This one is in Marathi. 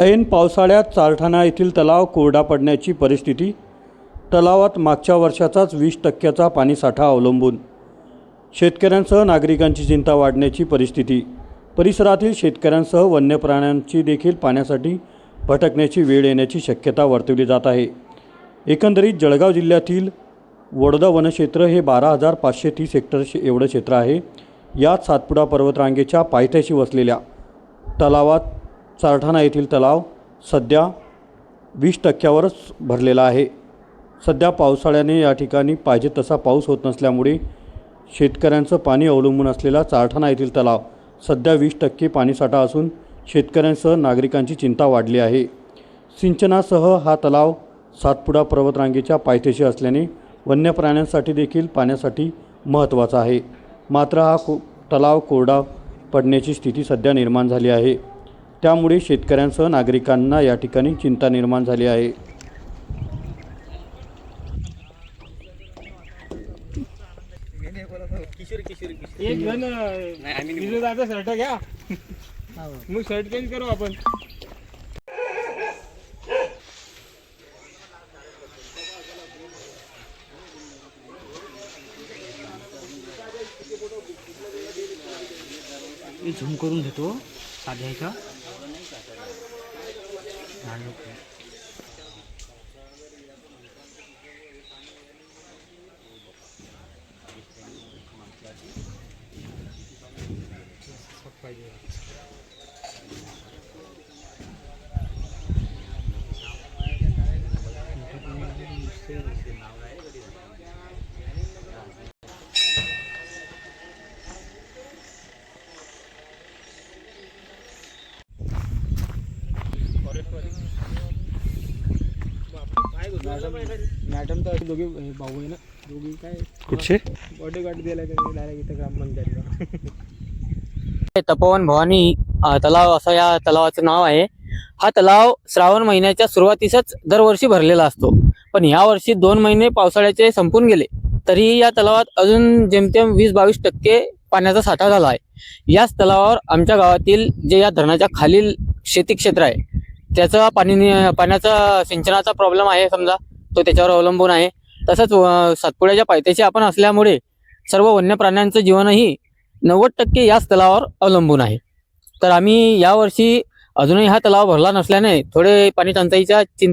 ऐन पावसाळ्यात चारठाणा येथील तलाव कोरडा पडण्याची परिस्थिती तलावात मागच्या वर्षाचाच वीस टक्क्याचा पाणीसाठा अवलंबून. शेतकऱ्यांसह नागरिकांची चिंता वाढण्याची परिस्थिती परिसरातील शेतकऱ्यांसह वन्य प्राण्यांची देखील पाण्यासाठी भटकण्याची वेळ येण्याची शक्यता वर्तवली जात आहे. एकंदरीत जळगाव जिल्ह्यातील वडोदा वनक्षेत्र हे बारा हजार पाचशे तीस हेक्टर एवढं क्षेत्र आहे. यात सातपुडा पर्वतरांगेच्या पायथ्याशी वसलेल्या तलावात चारठाणा येथील तलाव सध्या वीस टक्क्यावरच भरलेला आहे. सध्या पावसाळ्याने या ठिकाणी पाहिजे तसा पाऊस होत नसल्यामुळे शेतकऱ्यांचं पाणी अवलंबून असलेला चारठाणा येथील तलाव सध्या वीस टक्के पाणीसाठा असून शेतकऱ्यांसह नागरिकांची चिंता वाढली आहे. सिंचनासह हा तलाव सातपुडा पर्वतरांगेच्या पायथ्याशी असल्याने वन्य प्राण्यांसाठी देखील पाण्यासाठी महत्त्वाचा आहे. मात्र हा को तलाव कोरडा पडण्याची स्थिती सध्या निर्माण झाली आहे. त्यामुळे शेतकऱ्यांसह नागरिकांना या ठिकाणी चिंता निर्माण झाली आहे. एक जण दादा शर्ट घ्या. मग शर्ट चेंज करू आपण. मी झूम करून घेतो साध्या ह्याच्या मॅडम तर दोघे हे भाऊ आहे ना दोघी काय? कुठचे? बॉडी गार्ड दिला डायरेक्ट इथं ग्रामपंचायतला तपोवन भवानी तलाव असं या तलावाचं नाव आहे. हा तलाव श्रावण महिन्याच्या सुरुवातीसच दरवर्षी भरलेला असतो. पण या वर्षी दोन महिने पावसाळ्याचे संपून गेले. तरीही या तलावात अजून जेमतेम वीस बावीस टक्के पाण्याचा साठा झाला आहे. याच तलावावर आमच्या गावातील जे या धरणाच्या खालील शेती क्षेत्र आहे त्याचा पाणी पाण्याचा सिंचनाचा प्रॉब्लेम आहे समजा तो त्याच्यावर अवलंबून आहे. तसंच सातपुड्याच्या पायथ्याशी आपण असल्यामुळे सर्व वन्य प्राण्यांचं जीवनही नव्वद टक्के याच तलावावर अवलंबून आहे. तर आम्ही यावर्षी अजूनही हा तलाव भरला नसल्याने थोडे पाणी टंचाईच्या चिं